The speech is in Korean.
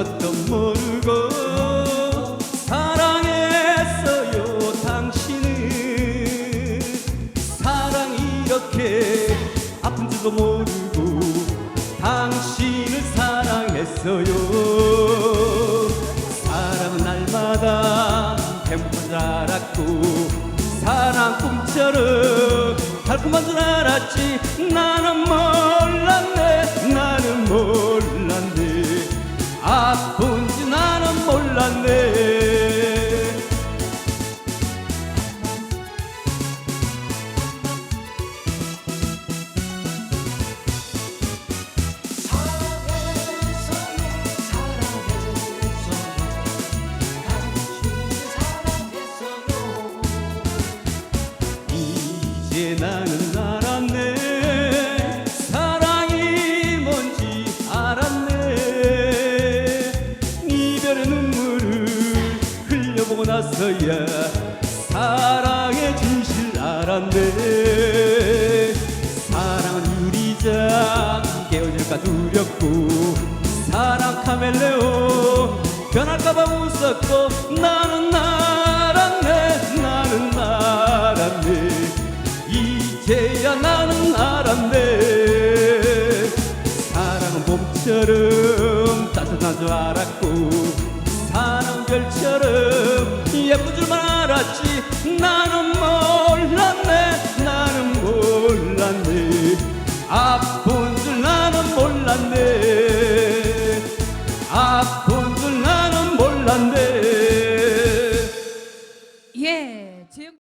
아무것도 모르고 사랑했어요 당신을. 사랑 이렇게 아픈 줄도 모르고 당신을 사랑했어요. 사랑은 날마다 행복한 줄 알았고 사랑 꿈처럼 달콤한 줄 알았지. 나는 뭐 이제 나는 알았네? 사랑이 뭔지 알았네? 이별의 눈물을 흘려보고 나서야 사랑의 진실 알았네. 사랑은 유리장 깨어질까 두렵고 사랑 카멜레온 변할까봐 웃었고 나는 알 사랑할 줄 알았고 사는 별처럼 예쁜 줄만 알았지. 나는 몰랐네 나는 몰랐네. 아프